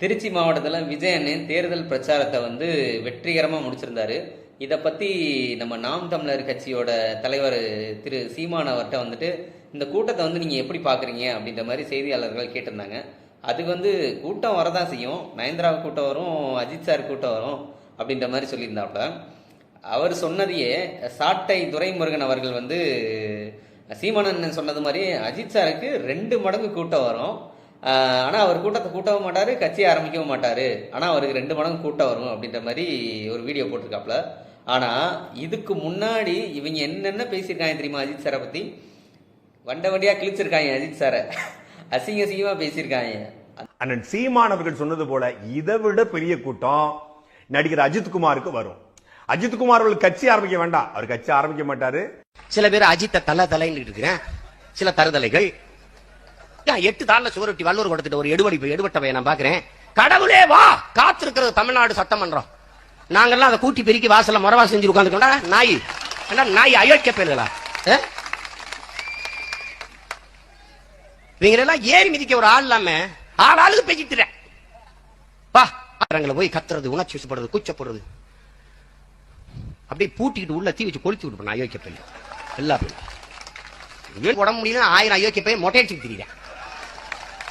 திருச்சி மாவட்டத்தில் விஜயன் தேர்தல் பிரச்சாரத்தை வந்து வெற்றிகரமாக முடிச்சிருந்தாரு. இதை பற்றி நம்ம நாம் தமிழர் கட்சியோட தலைவர் திரு சீமான் அவர்கிட்ட வந்துட்டு இந்த கூட்டத்தை வந்து நீங்கள் எப்படி பார்க்குறீங்க அப்படின்ற மாதிரி செய்தியாளர்கள் கேட்டிருந்தாங்க. அதுக்கு வந்து கூட்டம் வரதான் செய்யும். நயன்திரா கூட்டம் வரும் அஜித் சார் கூட்டம் வரும் அப்படின்ற மாதிரி சொல்லியிருந்தாப்புல. அவர் சொன்னதையே சாட்டை துரைமுருகன் அவர்கள் வந்து சீமானன் சொன்னது மாதிரி அஜித் சாருக்கு ரெண்டு மடங்கு கூட்டம் வரும். ஆஹ் ஆனா அவர் கூட்டத்தை கூட்டவும் மாட்டாரு கட்சி ஆரம்பிக்கவும் மாட்டாரு. ஆனா அவருக்கு ரெண்டு மடங்கு கூட்டம் வரும் அப்படின்ற மாதிரி ஒரு வீடியோ போட்டிருக்காப்ல ஆனா இதுக்கு முன்னாடி இவங்க என்னென்ன பேசியிருக்காங்க தெரியுமா அஜித் சாரை பத்தி? வண்ட வண்டியா கிழிச்சிருக்காங்க அஜித் சாரை. அசிங்க அசிங்கமா பேசியிருக்காங்க. அண்ணன் சீமான் அவர்கள் சொன்னது போல இதை விட பெரிய கூட்டம் நடிகர் அஜித்குமாருக்கு வரும். அஜித்குமார் அவர்கள் கட்சி ஆரம்பிக்க வேண்டாம். அவர் கட்சி ஆரம்பிக்க மாட்டாரு. சில பேர் அஜித்த தலை தலைன்னு இருக்கிறேன். சில தருதலைகள். எட்டு தாள்ல சுவரொட்டி வல்லூர் கொடுத்துட்டு ஒரு எடுபடி எடுபட்ட நான் பாக்குறேன். கடவுளே வா! காத்திருக்கிறது தமிழ்நாடு சட்டமன்றம். நாங்கெல்லாம் அதை கூட்டி பெருக்கி வாசல்ல முறவா செஞ்சு உட்காந்துக்கோண்டா நாய். ஏன்னா நாய் அயோக்கிய பேர்களா? இவங்க எல்லாம் ஏறி மிதிக்க ஒரு ஆள் இல்லாம ஆள் ஆளுக்கு பேசிட்டுறேன் வா அரங்களை போய் கத்துறது உணர்ச்சி வசப்படுறது கூச்சப்படுறது. அப்படியே பூட்டிக்கிட்டு உள்ள தீ வச்சு கொளுத்தி விட்டு அயோக்கிய பெண் எல்லா பெண் உடம்பு முடியல ஆயிரம் அயோக்கிய பெண் மொட்டை தெரியுறேன் திரியிறேன்.